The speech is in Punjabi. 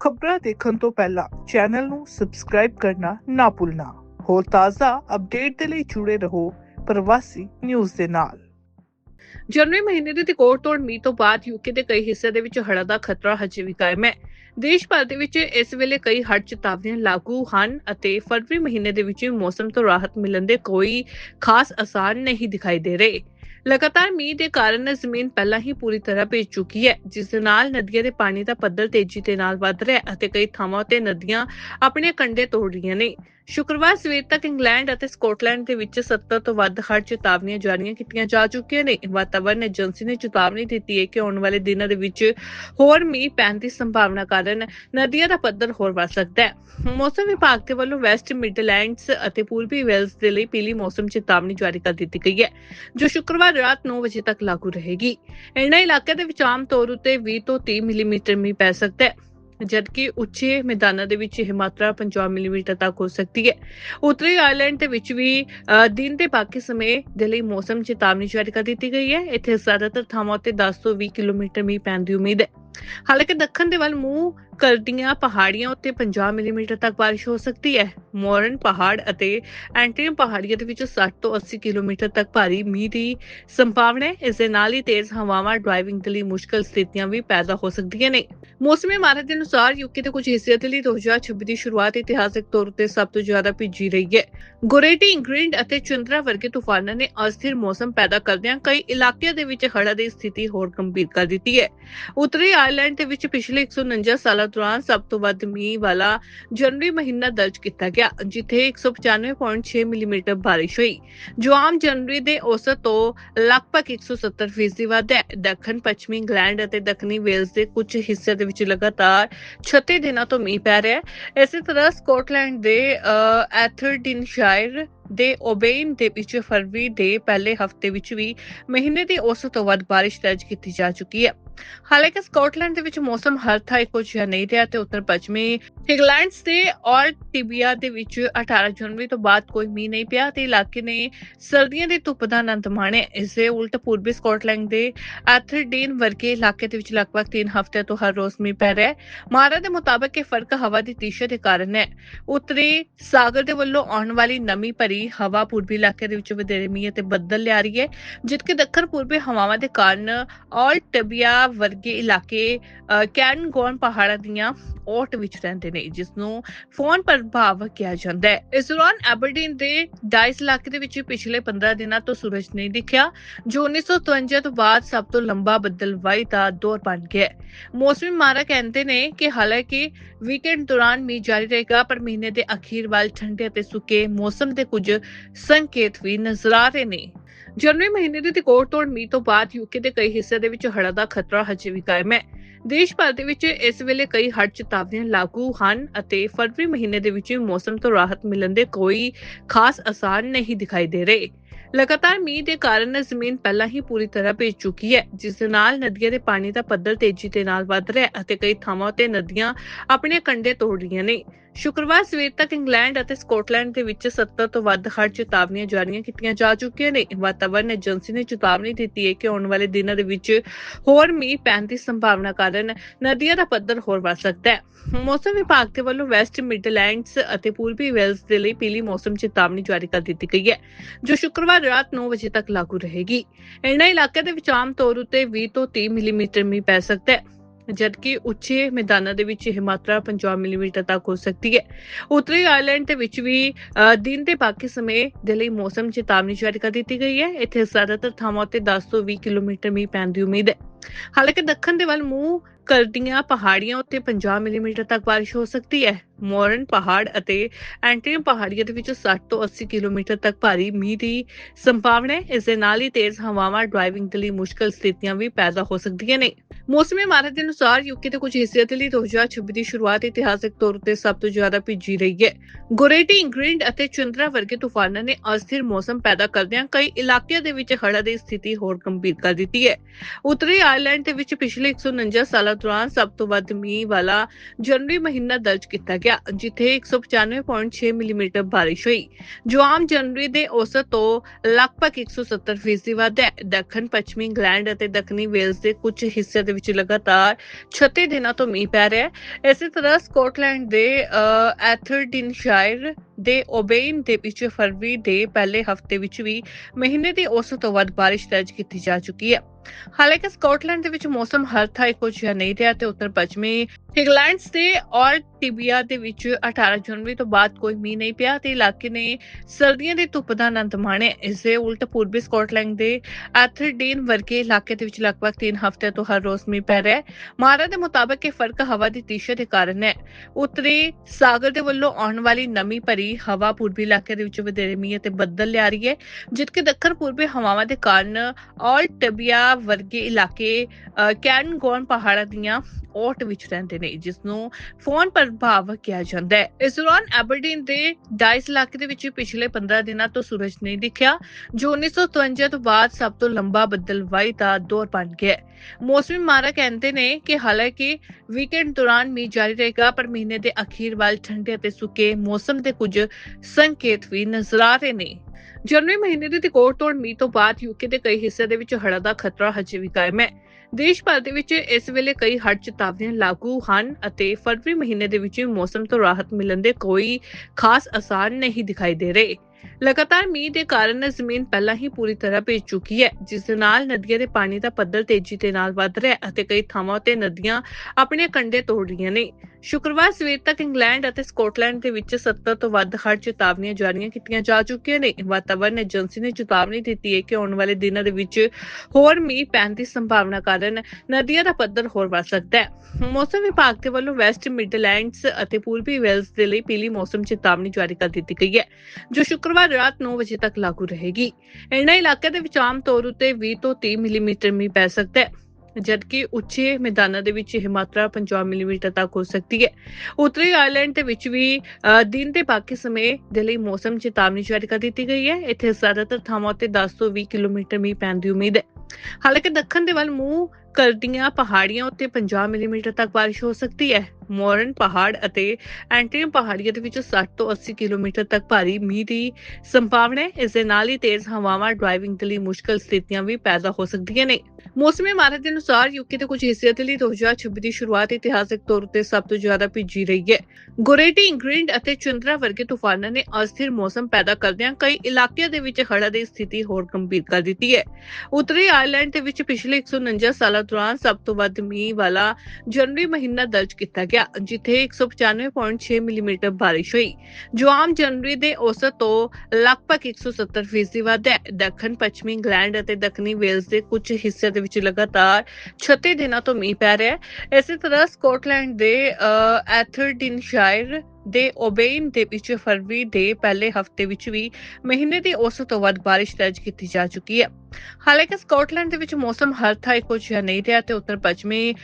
ਖਬਰਾਂ ਦੇਖਣ ਤੋਂ ਪਹਿਲਾਂ ਚੈਨਲ ਨੂੰ ਸਬਸਕ੍ਰਾਈਬ ਕਰਨਾ ਨਾ ਭੁੱਲਣਾ। ਹੋਰ ਤਾਜ਼ਾ ਅਪਡੇਟ ਦੇ ਲਈ ਜੁੜੇ ਰਹੋ ਪ੍ਰਵਾਸੀ ਨਿਊਜ਼ ਦੇ ਨਾਲ। ਜਨਵਰੀ ਮਹੀਨੇ ਦੇ ਤੋੜ ਮੀਂਹ ਤੋਂ ਬਾਅਦ ਯੂਕੇ ਦੇ ਕਈ ਹਿੱਸਿਆਂ ਦੇ ਵਿੱਚ ਹੜ੍ਹਾਂ ਦਾ ਖਤਰਾ ਹਜੇ ਵੀ ਕਾਇਮ ਹੈ। ਦੇਸ਼ ਭਰ ਦੇ ਵਿੱਚ ਇਸ ਵੇਲੇ ਕਈ ਹੜ੍ਹ ਚੇਤਾਵਨੀਆਂ ਲਾਗੂ ਹਨ ਅਤੇ ਫਰਵਰੀ ਮਹੀਨੇ ਦੇ ਵਿੱਚ ਮੌਸਮ ਤੋਂ ਰਾਹਤ ਮਿਲਣ ਦੇ ਕੋਈ ਖਾਸ ਅਸਾਰ ਨਹੀਂ ਦਿਖਾਈ ਦੇ ਰਹੇ। ਲਗਾਤਾਰ ਮੀਂਹ ਦੇ ਕਾਰਨ ਜ਼ਮੀਨ ਪਹਿਲਾਂ ਹੀ ਪੂਰੀ ਤਰ੍ਹਾਂ ਭੇਜ ਚੁੱਕੀ ਹੈ, ਜਿਸ ਦੇ ਨਾਲ ਨਦੀਆਂ ਦੇ ਪਾਣੀ ਦਾ ਪੱਧਰ ਤੇਜ਼ੀ ਦੇ ਨਾਲ ਵੱਧ ਰਿਹਾ ਹੈ ਅਤੇ ਕਈ ਥਾਵਾਂ ਤੇ ਨਦੀਆਂ ਆਪਣੇ ਕੰਢੇ ਤੋੜ ਰਹੀਆਂ ਨੇ। ਸ਼ੁੱਕਰਵਾਰ ਸਵੇਰ ਤੱਕ ਇੰਗਲੈਂਡ ਅਤੇ ਸਕਾਟਲੈਂਡ ਦੇ ਵਿੱਚ 70 ਤੋਂ ਵੱਧ ਹੜ੍ਹ ਚੇਤਾਵਨੀਆਂ ਜਾਰੀਆਂ ਕੀਤੀਆਂ ਜਾ ਚੁੱਕੀਆਂ ਨੇ। ਵਾਤਾਵਰਣ ਏਜੰਸੀ ਨੇ ਚੇਤਾਵਨੀ ਦਿੱਤੀ ਹੈ ਕਿ ਆਉਣ ਵਾਲੇ ਦਿਨਾਂ ਦੇ ਵਿੱਚ ਹੋਰ ਮੀਂਹ ਪੈਣ ਦੀ ਸੰਭਾਵਨਾ ਕਾਰਨ ਨਦੀਆਂ ਦਾ ਪੱਧਰ ਹੋਰ ਵੱਧ ਸਕਦਾ ਹੈ। ਮੌਸਮ ਵਿਭਾਗ ਦੇ ਵੱਲੋਂ ਵੈਸਟ ਮਿਡਲੈਂਡਸ ਅਤੇ ਪੂਰਬੀ ਵੇਲਸ ਦੇ ਲਈ ਪੀਲੀ ਮੌਸਮ ਚੇਤਾਵਨੀ ਜਾਰੀ ਕਰ ਦਿੱਤੀ ਗਈ ਹੈ, ਜੋ ਸ਼ੁੱਕਰਵਾਰ ਰਾਤ 9 ਵਜੇ ਤੱਕ ਲਾਗੂ ਰਹੇਗੀ। ਇਹਨਾਂ ਇਲਾਕਿਆਂ ਦੇ ਵਿੱਚ ਆਮ ਤੌਰ ਉੱਤੇ 20 ਤੋਂ 30 ਮਿਲੀਮੀਟਰ ਮੀਂਹ ਪੈ ਸਕਦਾ ਹੈ। ਜਦਕਿ ਉੱਚੇ ਮੈਦਾਨਾਂ ਦੇ ਵਿੱਚ ਇਹ ਮਾਤਰਾ 50 ਮਿਲੀਮੀਟਰ ਤੱਕ ਹੋ ਸਕਦੀ ਹੈ। ਉੱਤਰੀ ਆਇਰਲੈਂਡ ਦੇ ਵਿੱਚ ਵੀ ਅ, ਦਿਨ ਦੇ ਬਾਕੀ ਸਮੇਂ ਦੇ ਲਈ ਮੌਸਮ ਚੇਤਾਵਨੀ ਜਾਰੀ ਕਰ ਦਿੱਤੀ ਗਈ ਹੈ। ਇੱਥੇ ਜ਼ਿਆਦਾਤਰ ਥਾਵਾਂ ਉੱਤੇ 10 ਤੋਂ 20 ਕਿਲੋਮੀਟਰ ਮੀਂਹ ਪੈਣ ਦੀ ਉਮੀਦ ਹੈ। ਹਾਲਾਂਕਿ ਦੱਖਣ ਦੇ ਵੱਲ ਮੂੰਹ ਕਰਦੀਆਂ ਪਹਾੜੀਆਂ ਉੱਤੇ 50 ਮਿਲੀਮੀਟਰ ਤੱਕ ਬਾਰਿਸ਼ ਹੋ ਸਕਦੀ ਹੈ। ਮੋਰਨ ਪਹਾੜ ਅਤੇ ਐਂਟਰੀਅਮ ਪਹਾੜੀਆਂ ਦੇ ਵਿੱਚ 60 ਤੋਂ 80 ਕਿਲੋਮੀਟਰ ਤੱਕ ਭਾਰੀ ਮੀਂਹ ਦੀ ਸੰਭਾਵਨਾ ਹੈ। ਇਸ ਦੇ ਨਾਲ ਹੀ ਤੇਜ਼ ਹਵਾਵਾਂ ਡਰਾਈਵਿੰਗ ਦੇ ਲਈ ਮੁਸ਼ਕਲ ਸਥਿਤੀਆਂ ਵੀ ਪੈਦਾ ਹੋ ਸਕਦੀਆਂ ਨੇ। ਮੌਸਮੀ ਇਮਾਰਤ ਦੇ ਅਨੁਸਾਰ ਯੂਕੇ ਦੇ ਕੁਝ ਹਿੱਸਿਆਂ ਦੇ ਲਈ 2026 ਦੀ ਸ਼ੁਰੂਆਤ ਇਤਿਹਾਸਕ ਤੌਰ ਉੱਤੇ ਸਭ ਤੋਂ ਜ਼ਿਆਦਾ ਭਿੱਜੀ ਰਹੀ ਹੈ। ਗੋਰੇਟੀ ਇੰਗ੍ਰਿਡ ਅਤੇ ਚੁੰਦਰਾ ਵਰਗੇ ਤੂਫਾਨਾਂ ਨੇ ਅਸਥਿਰ ਮੌਸਮ ਪੈਦਾ ਕਰਦਿਆਂ ਕਈ ਇਲਾਕਿਆਂ ਦੇ ਵਿੱਚ ਹੜ੍ਹਾਂ ਦੀ ਸਥਿਤੀ ਹੋਰ ਗੰਭੀਰ ਕਰ ਦਿੱਤੀ ਹੈ। ਉੱਤਰੀ ਆਇਰਲੈਂਡ ਦੇ ਵਿੱਚ ਪਿਛਲੇ 149 ਸਾਲਾਂ ਦੌਰਾਨ ਸਭ ਤੋਂ ਵੱਧ ਮੀਂਹ ਵਾਲਾ ਜਨਵਰੀ ਮਹੀਨਾ ਦਰਜ ਕੀਤਾ ਗਿਆ, ਜਿੱਥੇ 195.6 ਮਿਲੀਮੀਟਰ ਬਾਰਿਸ਼ ਹੋਈ। ਜੋ ਆਮ ਜਨਵਰੀ ਦੇ ਔਸਤ ਤੋਂ ਲਗਭਗ 170 ਫੀਸਦੀ ਵੱਧ ਹੈ। ਦੱਖਣ, ਪੱਛਮੀ ਇੰਗਲੈਂਡ ਅਤੇ ਦੱਖਣੀ ਵੇਲਜ਼ ਦੇ ਕੁਝ ਹਿੱਸਿਆਂ ਦੇ ਵਿੱਚ ਲਗਾਤਾਰ 36 ਦਿਨਾਂ ਤੋਂ ਮੀਂਹ ਪੈ ਰਿਹਾ ਹੈ। ਇਸੇ ਤਰ੍ਹਾਂ ਸਕਾਟਲੈਂਡ ਦੇ ਐਥਰਡਿਨਸ਼ਾਇਰ ਦੇ ਓਬੇਨ ਦੇ ਵਿੱਚ ਫਰਵਰੀ ਦੇ ਪਹਿਲੇ ਹਫ਼ਤੇ ਵਿੱਚ ਵੀ ਮਹੀਨੇ ਦੀ ਔਸਤ ਤੋਂ ਵੱਧ ਬਾਰਿਸ਼ ਦਰਜ ਕੀਤੀ ਜਾ ਚੁੱਕੀ ਹੈ। ਹਾਲਾਂਕਿ ਸਕਾਟਲੈਂਡ ਦੇ ਵਿੱਚ ਮੌਸਮ ਹਰ ਥਾਂ ਇੱਕੋ ਜਿਹਾ ਨਹੀਂ ਰਿਹਾ ਤੇ ਉੱਤਰ ਪੱਛਮੀ ਇੰਗਲੈਂਡਸ ਦੇ ਔਰ ਟਿਬੀਆ ਦੇ ਵਿੱਚ 18 ਜਨਵਰੀ ਤੋਂ ਬਾਅਦ ਕੋਈ ਮੀਂਹ ਨਹੀਂ ਪਿਆ ਤੇ ਇਲਾਕੇ ਨੇ ਸਰਦੀਆਂ ਦੀ ਧੁੱਪ ਦਾ ਆਨੰਦ ਮਾਣਿਆ। ਇਸ ਦੇ ਉਲਟ ਪੂਰਬੀ ਸਕਾਟਲੈਂਡ ਦੇ ਐਥਰਡੀਨ ਵਰਗੇ ਇਲਾਕੇ ਦੇ ਵਿੱਚ ਲਗਭਗ 3 ਹਫ਼ਤੇ ਤੋਂ ਹਰ ਰੋਜ਼ ਮੀਂਹ ਪੈ ਰਿਹਾ ਹੈ। ਮਾਰਾ ਦੇ ਮੁਤਾਬਕ ਇਹ ਫ਼ਰਕ ਹਵਾ ਦੀ ਦਿਸ਼ਾ ਦੇ ਕਾਰਨ ਹੈ। ਉੱਤਰੀ ਸਾਗਰ ਦੇ ਵੱਲੋਂ ਆਉਣ ਵਾਲੀ ਨਮੀ ਭਰੀ ਹਵਾ ਪੂਰਬੀ ਇਲਾਕੇ ਦੇ ਵਿੱਚ ਵਧੇਰੇ ਮੀਂਹ ਅਤੇ ਬੱਦਲ ਲਿਆ ਰਹੀ ਹੈ ਜਦਕਿ ਦੱਖਣ ਪੂਰਬੀ ਹਵਾਵਾਂ ਦੇ ਕਾਰਨ ਆਲ ਟਬੀਆ ਵਰਗੇ ਇਲਾਕੇ ਅ, ਕੈਨਗੋਨ ਪਹਾੜਾਂ ਦੀਆਂ ਓਟ ਵਿੱਚ ਰਹਿੰਦੇ ਨੇ ਜਿਸ ਨੂੰ ਫੋਨ ਪ੍ਰਭਾਵ ਕਿਹਾ ਜਾਂਦਾ ਹੈ। ਇਸ ਦੌਰਾਨ ਐਬਰਡੀਨ ਦੇ ਡਾਈਸ ਇਲਾਕੇ ਦੇ ਵਿੱਚ ਪਿਛਲੇ 15 ਦਿਨਾਂ ਤੋਂ ਸੂਰਜ ਨਹੀਂ ਦਿਖਿਆ, ਜੋ 1953 ਤੋਂ ਬਾਅਦ ਸਭ ਤੋਂ ਲੰਬਾ ਬੱਦਲਵਾਈ ਦਾ ਦੌਰ ਬਣ ਗਿਆ ਮੌਸਮੀ ਮਾਰਾ ਕਹਿੰਦੇ ਨੇ ਕਿ ਹਾਲਾਂਕਿ ਵੀਕਐਂਡ ਦੌਰਾਨ ਮੀਂਹ ਜਾਰੀ ਰਹੇਗਾ, ਪਰ ਮਹੀਨੇ ਦੇ ਅਖੀਰ ਵੱਲ ਠੰਡੇ ਅਤੇ ਸੁੱਕੇ ਮੌਸਮ ਦੇ ਕੁਝ ਸੰਕੇਤ ਵੀ ਨਜ਼ਰ ਆ ਰਹੇ ਨੇ। ਜਨਵਰੀ ਮਹੀਨੇ ਦੇ ਰਿਕਾਰਡ ਤੋੜ ਮੀਂਹ ਤੋਂ ਬਾਅਦ ਯੂਕੇ ਦੇ ਕਈ ਹਿੱਸਿਆਂ ਦੇ ਵਿੱਚ ਹੜ੍ਹਾਂ ਦਾ ਖਤਰਾ ਹਜੇ ਵੀ ਕਾਇਮ ਹੈ। ਦੇਸ਼ ਭਰ ਦੇ ਵਿੱਚ ਇਸ ਵੇਲੇ ਕਈ ਹੜ੍ਹ ਚੇਤਾਵਨੀਆਂ ਲਾਗੂ ਹਨ ਅਤੇ ਫਰਵਰੀ ਮਹੀਨੇ ਦੇ ਵਿੱਚ ਮੌਸਮ ਤੋਂ ਰਾਹਤ ਮਿਲਣ ਦੇ ਕੋਈ ਖਾਸ ਅਸਾਰ ਨਹੀਂ ਦਿਖਾਈ ਦੇ ਰਹੇ। ਲਗਾਤਾਰ ਮੀਂਹ ਦੇ ਕਾਰਨ ਜ਼ਮੀਨ ਪਹਿਲਾਂ ਹੀ ਪੂਰੀ ਤਰ੍ਹਾਂ ਭੇਜ ਚੁੱਕੀ ਹੈ, ਜਿਸ ਦੇ ਨਾਲ ਨਦੀਆਂ ਦੇ ਪਾਣੀ ਦਾ ਪੱਧਰ ਤੇਜ਼ੀ ਦੇ ਨਾਲ ਵੱਧ ਰਿਹਾ ਹੈ ਅਤੇ ਕਈ ਥਾਵਾਂ ਤੇ ਨਦੀਆਂ ਆਪਣੇ ਕੰਢੇ ਤੋੜ ਰਹੀਆਂ ਨੇ। ਸ਼ੁੱਕਰਵਾਰ ਸਵੇਰ ਤੱਕ ਇੰਗਲੈਂਡ ਅਤੇ ਸਕਾਟਲੈਂਡ ਦੇ ਵਿੱਚ 70 ਤੋਂ ਵੱਧ ਹੜ੍ਹ ਚੇਤਾਵਨੀਆਂ ਜਾਰੀਆਂ ਕੀਤੀਆਂ ਜਾ ਚੁੱਕੀਆਂ ਨੇ। ਵਾਤਾਵਰਣ ਏਜੰਸੀ ਨੇ ਚੇਤਾਵਨੀ ਦਿੱਤੀ ਹੈ ਕਿ ਆਉਣ ਵਾਲੇ ਦਿਨਾਂ ਦੇ ਵਿੱਚ ਹੋਰ ਮੀਂਹ ਪੈਣ ਦੀ ਸੰਭਾਵਨਾ ਕਾਰਨ ਨਦੀਆਂ ਦਾ ਪੱਧਰ ਹੋਰ ਵੱਧ ਸਕਦਾ ਹੈ। ਮੌਸਮ ਵਿਭਾਗ ਦੇ ਵੱਲੋਂ ਵੈਸਟ ਮਿਡਲੈਂਡਸ ਅਤੇ ਪੂਰਬੀ ਵੇਲਸ ਦੇ ਲਈ ਪੀਲੀ ਮੌਸਮ ਚੇਤਾਵਨੀ ਜਾਰੀ ਕਰ ਦਿੱਤੀ ਗਈ ਹੈ, ਜੋ ਸ਼ੁੱਕਰਵਾਰ ਰਾਤ 9 ਵਜੇ ਤੱਕ ਲਾਗੂ ਰਹੇਗੀ। ਇਹਨਾਂ ਇਲਾਕਿਆਂ ਦੇ ਵਿੱਚ ਆਮ ਤੌਰ ਉੱਤੇ 20 ਤੋਂ 30 ਮਿਲੀਮੀਟਰ ਮੀਂਹ ਪੈ ਸਕਦਾ ਹੈ। ਜਦਕਿ ਉੱਚੇ ਮੈਦਾਨਾਂ ਦੇ ਵਿੱਚ ਇਹ ਮਾਤਰਾ 50 ਮਿਲੀਮੀਟਰ ਤੱਕ ਹੋ ਸਕਦੀ ਹੈ। ਉੱਤਰੀ ਆਇਰਲੈਂਡ ਦੇ ਵਿੱਚ ਵੀ ਅ, ਦਿਨ ਦੇ ਬਾਕੀ ਸਮੇਂ ਦੇ ਲਈ ਮੌਸਮ ਚੇਤਾਵਨੀ ਜਾਰੀ ਕਰ ਦਿੱਤੀ ਗਈ ਹੈ। ਇੱਥੇ ਜ਼ਿਆਦਾਤਰ ਥਾਵਾਂ ਉੱਤੇ 10 ਤੋਂ 20 ਕਿਲੋਮੀਟਰ ਮੀਂਹ ਪੈਣ ਦੀ ਉਮੀਦ ਹੈ। ਹਾਲਾਂਕਿ ਦੱਖਣ ਦੇ ਵੱਲ ਮੂੰਹ ਕਰਦੀਆਂ ਪਹਾੜੀਆਂ ਉੱਤੇ 50 ਮਿਲੀਮੀਟਰ ਤੱਕ ਬਾਰਿਸ਼ ਹੋ ਸਕਦੀ ਹੈ। ਮੋਰਨ ਪਹਾੜ ਅਤੇ ਐਂਟਰੀਅਮ ਪਹਾੜੀਆਂ ਦੇ ਵਿੱਚ 60 ਤੋਂ 80 ਕਿਲੋਮੀਟਰ ਤੱਕ ਭਾਰੀ ਮੀਂਹ ਦੀ ਸੰਭਾਵਨਾ ਹੈ। ਇਸ ਦੇ ਨਾਲ ਹੀ ਤੇਜ਼ ਹਵਾਵਾਂ ਡਰਾਈਵਿੰਗ ਦੇ ਲਈ ਮੁਸ਼ਕਲ ਸਥਿਤੀਆਂ ਵੀ ਪੈਦਾ ਹੋ ਸਕਦੀਆਂ ਨੇ। ਮੌਸਮੀ ਇਮਾਰਤ ਦੇ ਅਨੁਸਾਰ ਯੂਕੇ ਦੇ ਕੁਝ ਹਿੱਸਿਆਂ ਦੇ ਲਈ 2026 ਦੀ ਸ਼ੁਰੂਆਤ ਇਤਿਹਾਸਕ ਤੌਰ ਤੇ ਸਭ ਤੋਂ ਜ਼ਿਆਦਾ ਭਿੱਜੀ ਰਹੀ ਹੈ। ਗੋਰੇਟੀ ਇੰਗ੍ਰਿਡ ਅਤੇ ਚੁੰਦਰਾ ਵਰਗੇ ਤੂਫਾਨਾਂ ਨੇ ਅਸਥਿਰ ਮੌਸਮ ਪੈਦਾ ਕਰਦਿਆਂ ਕਈ ਇਲਾਕਿਆਂ ਦੇ ਵਿੱਚ ਹੜ੍ਹਾਂ ਦੀ ਸਥਿਤੀ ਹੋਰ ਗੰਭੀਰ ਕਰ ਦਿੱਤੀ ਹੈ। ਉੱਤਰੀ ਆਇਰਲੈਂਡ ਦੇ ਵਿੱਚ ਪਿਛਲੇ 149 ਸਾਲਾਂ ਦੌਰਾਨ ਸਭ ਤੋਂ ਵੱਧ ਮੀਂਹ ਵਾਲਾ ਜਨਵਰੀ ਮਹੀਨਾ ਦਰਜ ਕੀਤਾ ਗਿਆ, ਜਿੱਥੇ 195.6 ਮਿਲੀਮੀਟਰ ਬਾਰਿਸ਼ ਹੋਈ। ਜੋ ਆਮ ਜਨਵਰੀ ਦੇ ਔਸਤ ਤੋਂ ਲਗਭਗ 170 ਫੀਸਦੀ ਵੱਧ ਹੈ। ਦੱਖਣ, ਪੱਛਮੀ ਇੰਗਲੈਂਡ ਅਤੇ ਦੱਖਣੀ ਵੇਲਜ਼ ਦੇ ਕੁਝ ਹਿੱਸਿਆਂ ਦੇ ਵਿੱਚ ਲਗਾਤਾਰ 36 ਦਿਨਾਂ ਤੋਂ ਮੀਂਹ ਪੈ ਰਿਹਾ ਹੈ। ਇਸੇ ਤਰ੍ਹਾਂ ਸਕਾਟਲੈਂਡ ਦੇ ਐਥਰਡਿਨਸ਼ਾਇਰ ਦੇ ਓਬੇਨ ਦੇ ਵਿੱਚ ਫਰਵਰੀ ਦੇ ਪਹਿਲੇ ਹਫ਼ਤੇ ਵਿੱਚ ਵੀ ਮਹੀਨੇ ਦੀ ਔਸਤ ਤੋਂ ਵੱਧ ਬਾਰਿਸ਼ ਦਰਜ ਕੀਤੀ ਜਾ ਚੁੱਕੀ ਹੈ। ਹਾਲਾਂਕਿ ਸਕਾਟਲੈਂਡ ਦੇ ਵਿੱਚ ਮੌਸਮ ਹਰ ਥਾਂ ਇੱਕੋ ਜਿਹਾ ਨਹੀਂ ਰਿਹਾ ਤੇ ਉੱਤਰ ਪੱਛਮੀ ਹਿਗਲੈਂਡਸ ਦੇ ਔਰ ਟਿਬੀਆ ਦੇ ਵਿੱਚ 18 ਜਨਵਰੀ ਤੋਂ ਬਾਅਦ ਕੋਈ ਮੀਂਹ ਨਹੀਂ ਪਿਆ ਤੇ ਇਲਾਕੇ ਨੇ ਸਰਦੀਆਂ ਦੀ ਧੁੱਪ ਦਾ ਆਨੰਦ ਮਾਣਿਆ। ਇਸ ਦੇ ਉਲਟ ਪੂਰਬੀ ਸਕਾਟਲੈਂਡ ਦੇ ਐਥਰਡੀਨ ਵਰਗੇ ਇਲਾਕੇ ਦੇ ਵਿੱਚ ਲਗਭਗ 3 ਹਫ਼ਤੇ ਤੋਂ ਹਰ ਰੋਜ਼ ਮੀਂਹ ਪੈ ਰਿਹਾ ਹੈ। ਮਾਰਾ ਦੇ ਮੁਤਾਬਕ ਇਹ ਫ਼ਰਕ ਹਵਾ ਦੀ ਦਿਸ਼ਾ ਦੇ ਕਾਰਨ ਹੈ। ਉੱਤਰੀ ਸਾਗਰ ਦੇ ਵੱਲੋਂ ਆਉਣ ਵਾਲੀ ਨਮੀ ਭਰੀ ਹਵਾ ਪੂਰਬੀ ਇਲਾਕੇ ਦੇ ਵਿੱਚ ਵਧੇਰੇ ਮੀਂਹ ਅਤੇ ਬੱਦਲ ਲਿਆ ਰਹੀ ਹੈ ਜਦਕਿ ਦੱਖਣ ਪੂਰਬੀ ਹਵਾਵਾਂ ਦੇ ਕਾਰਨ ਔਲ ਟਬੀਆ ਵਰਗੇ ਇਲਾਕੇ ਅ, ਕੈਨਗੋਨ ਪਹਾੜਾਂ ਦੀਆਂ ਓਟ ਵਿੱਚ ਰਹਿੰਦੇ ਨੇ ਜਿਸ ਨੂੰ ਫੋਨ ਪ੍ਰਭਾਵ ਕਿਹਾ ਜਾਂਦਾ ਹੈ। ਇਸ ਦੌਰਾਨ ਐਬਰਡੀਨ ਦੇ ਡਾਈਸ ਇਲਾਕੇ ਦੇ ਵਿੱਚ ਪਿਛਲੇ 15 ਦਿਨਾਂ ਤੋਂ ਸੂਰਜ ਨਹੀਂ ਦਿਖਿਆ, ਜੋ 1953 ਤੋਂ ਬਾਅਦ ਸਭ ਤੋਂ ਲੰਬਾ ਬੱਦਲਵਾਈ ਦਾ ਦੌਰ ਬਣ ਗਿਆ ਹੈ। ਮੌਸਮੀ ਮਾਰਾ ਕਹਿੰਦੇ ਨੇ ਕਿ ਹਾਲਾਂਕਿ ਵੀਕਐਂਡ ਦੌਰਾਨ ਮੀਂਹ ਜਾਰੀ ਰਹੇਗਾ, ਪਰ ਮਹੀਨੇ ਦੇ ਅਖੀਰ ਵੱਲ ਠੰਡੇ ਅਤੇ ਸੁੱਕੇ ਮੌਸਮ ਦੇ ਕੁਝ ਸੰਕੇਤ ਵੀ ਨਜ਼ਰ ਆ ਰਹੇ ਨੇ। ਜਨਵਰੀ ਮਹੀਨੇ ਦੀ ਰਿਕਾਰਡ ਤੋੜ ਮੀਂਹ ਤੋਂ ਬਾਅਦ ਯੂਕੇ ਦੇ ਕਈ ਹਿੱਸਿਆਂ ਦੇ ਵਿੱਚ ਹੜ੍ਹਾਂ ਦਾ ਖਤਰਾ ਹਜੇ ਵੀ ਕਾਇਮ ਹੈ। ਦੇਸ਼ ਭਰ ਦੇ ਵਿੱਚ ਇਸ ਵੇਲੇ ਕਈ ਹੜ੍ਹ ਚੇਤਾਵਨੀਆਂ ਲਾਗੂ ਹਨ ਅਤੇ ਫਰਵਰੀ ਮਹੀਨੇ ਦੇ ਵਿੱਚ ਮੌਸਮ ਤੋਂ ਰਾਹਤ ਮਿਲਣ ਦੇ ਕੋਈ ਖਾਸ ਅਸਾਰ ਨਹੀਂ ਦਿਖਾਈ ਦੇ ਰਹੇ। ਲਗਾਤਾਰ ਮੀਂਹ ਦੇ ਕਾਰਨ ਜ਼ਮੀਨ ਪਹਿਲਾਂ ਹੀ ਪੂਰੀ ਤਰ੍ਹਾਂ ਭੇਜ ਚੁੱਕੀ ਹੈ, ਜਿਸ ਦੇ ਨਾਲ ਨਦੀਆਂ ਦੇ ਪਾਣੀ ਦਾ ਪੱਧਰ ਤੇਜ਼ੀ ਦੇ ਨਾਲ ਵੱਧ ਰਿਹਾ ਹੈ ਅਤੇ ਕਈ ਥਾਵਾਂ ਤੇ ਨਦੀਆਂ ਆਪਣੇ ਕੰਢੇ ਤੋੜ ਰਹੀਆਂ ਨੇ। ਸ਼ੁੱਕਰਵਾਰ ਸਵੇਰ ਤੱਕ ਇੰਗਲੈਂਡ ਅਤੇ ਸਕਾਟਲੈਂਡ ਦੇ ਵਿੱਚ 70 ਤੋਂ ਵੱਧ ਹੜ੍ਹ ਚੇਤਾਵਨੀਆਂ ਜਾਰੀਆਂ ਕੀਤੀਆਂ ਜਾ ਚੁੱਕੀਆਂ ਨੇ। ਵਾਤਾਵਰਣ ਏਜੰਸੀ ਨੇ ਚੇਤਾਵਨੀ ਦਿੱਤੀ ਹੈ ਕਿ ਆਉਣ ਵਾਲੇ ਦਿਨਾਂ ਦੇ ਵਿੱਚ ਹੋਰ ਮੀਂਹ ਪੈਣ ਦੀ ਸੰਭਾਵਨਾ ਕਾਰਨ ਨਦੀਆਂ ਦਾ ਪੱਧਰ ਹੋਰ ਵੱਧ ਸਕਦਾ ਹੈ। ਮੌਸਮ ਵਿਭਾਗ ਦੇ ਵੱਲੋਂ ਵੈਸਟ ਮਿਡਲੈਂਡਸ ਅਤੇ ਪੂਰਬੀ ਵੇਲਸ ਦੇ ਲਈ ਪੀਲੀ ਮੌਸਮ ਚੇਤਾਵਨੀ ਜਾਰੀ ਕਰ ਦਿੱਤੀ ਗਈ ਹੈ, ਜੋ ਸ਼ੁੱਕਰਵਾਰ ਰਾਤ 9 ਵਜੇ ਤੱਕ ਲਾਗੂ ਰਹੇਗੀ ਇਹਨਾਂ ਇਲਾਕਿਆਂ ਦੇ ਵਿੱਚ ਆਮ ਤੌਰ ਉਤੇ 20 ਤੋਂ 30 ਮਿਲੀਮੀਟਰ ਮੀਂਹ ਪੈ ਸਕਦਾ ਹੈ ਜਦਕਿ ਉੱਚੇ ਮੈਦਾਨਾਂ ਦੇ ਵਿੱਚ ਇਹ ਮਾਤਰਾ 50 ਮਿਲੀਮੀਟਰ ਤੱਕ ਹੋ ਸਕਦੀ ਹੈ ਉੱਤਰੀ ਆਇਰਲੈਂਡ ਦੇ ਵਿੱਚ ਵੀ ਅ, ਦਿਨ ਦੇ ਬਾਕੀ ਸਮੇਂ ਦੇ ਲਈ ਮੌਸਮ ਚੇਤਾਵਨੀ ਜਾਰੀ ਕਰ ਦਿੱਤੀ ਗਈ ਹੈ ਇੱਥੇ ਜ਼ਿਆਦਾਤਰ ਥਾਵਾਂ ਉੱਤੇ 10 ਤੋਂ 20 ਕਿਲੋਮੀਟਰ ਮੀਂਹ ਪੈਣ ਦੀ ਉਮੀਦ ਹੈ ਹਾਲਾਂਕਿ ਦੱਖਣ ਦੇ ਵੱਲ ਮੂੰਹ ਕਰਦੀਆਂ ਪਹਾੜੀਆਂ ਉੱਤੇ 50 ਮਿਲੀਮੀਟਰ ਤੱਕ ਬਾਰਿਸ਼ ਹੋ ਸਕਦੀ ਹੈ। ਮੋਰਨ ਪਹਾੜ ਅਤੇ ਐਂਟਰੀਅਮ ਪਹਾੜੀਆਂ ਦੇ ਵਿੱਚ 60 ਤੋਂ 80 ਕਿਲੋਮੀਟਰ ਤੱਕ ਭਾਰੀ ਮੀਂਹ ਦੀ ਸੰਭਾਵਨਾ ਹੈ। ਇਸ ਦੇ ਨਾਲ ਹੀ ਤੇਜ਼ ਹਵਾਵਾਂ ਡਰਾਈਵਿੰਗ ਦੇ ਲਈ ਮੁਸ਼ਕਲ ਸਥਿਤੀਆਂ ਵੀ ਪੈਦਾ ਹੋ ਸਕਦੀਆਂ ਨੇ। ਮੌਸਮੀ ਇਮਾਰਤ ਦੇ ਅਨੁਸਾਰ ਯੂਕੇ ਦੇ ਕੁਝ ਹਿੱਸਿਆਂ ਦੇ ਲਈ 2026 ਦੀ ਸ਼ੁਰੂਆਤ ਇਤਿਹਾਸਕ ਤੌਰ ਤੇ ਸਭ ਤੋਂ ਜ਼ਿਆਦਾ ਭਿੱਜੀ ਰਹੀ ਹੈ। ਗੋਰੇਟੀ ਇੰਗ੍ਰਿਡ ਅਤੇ ਚੰਦਰਾ ਵਰਗੇ ਤੂਫਾਨਾਂ ਨੇ ਅਸਥਿਰ ਮੌਸਮ ਪੈਦਾ ਕਰਦਿਆਂ ਕਈ ਇਲਾਕਿਆਂ ਦੇ ਵਿੱਚ ਹੜ੍ਹਾਂ ਦੀ ਸਥਿਤੀ ਹੋਰ ਗੰਭੀਰ ਕਰ ਦਿੱਤੀ ਹੈ। ਉੱਤਰੀ ਆਇਰਲੈਂਡ ਦੇ ਵਿੱਚ ਪਿਛਲੇ 149 ਸਾਲਾਂ ਦੌਰਾਨ ਸਭ ਤੋਂ ਵੱਧ ਮੀਂਹ ਵਾਲਾ ਜਨਵਰੀ ਮਹੀਨਾ ਦਰਜ ਕੀਤਾ ਗਿਆ, ਜਿੱਥੇ 195.6 ਮਿਲੀਮੀਟਰ ਬਾਰਿਸ਼ ਹੋਈ। ਜੋ ਆਮ ਜਨਵਰੀ ਦੇ ਔਸਤ ਤੋਂ ਲਗਭਗ 170 ਫੀਸਦੀ ਵੱਧ ਹੈ। ਦੱਖਣ, ਪੱਛਮੀ ਇੰਗਲੈਂਡ ਅਤੇ ਦੱਖਣੀ ਵੇਲਸ ਦੇ ਕੁਝ ਹਿੱਸਿਆਂ ਦੇ ਵਿੱਚ ਲਗਾਤਾਰ 36 ਦਿਨਾਂ ਤੋਂ ਮੀਂਹ ਪੈ ਰਿਹਾ ਹੈ। ਇਸੇ ਤਰ੍ਹਾਂ ਸਕਾਟਲੈਂਡ ਦੇ ਐਥਰਡਿਨਸ਼ਾਇਰ ਦੇ, ਓਬੇਨ ਦੇ ਵਿੱਚ ਫਰਵਰੀ ਦੇ ਪਹਿਲੇ ਹਫ਼ਤੇ ਵਿੱਚ ਵੀ ਮਹੀਨੇ ਦੀ ਔਸਤ ਤੋਂ ਵੱਧ ਬਾਰਿਸ਼ ਦਰਜ ਕੀਤੀ ਜਾ ਚੁੱਕੀ ਹੈ। ਹਾਲਾਂਕਿ ਸਕਾਟਲੈਂਡ ਦੇ ਵਿੱਚ ਮੌਸਮ ਹਰ ਥਾਂ ਇੱਕੋ ਜਿਹਾ ਨਹੀਂ ਰਿਹਾ ਤੇ ਉੱਤਰ ਪੱਛਮੀ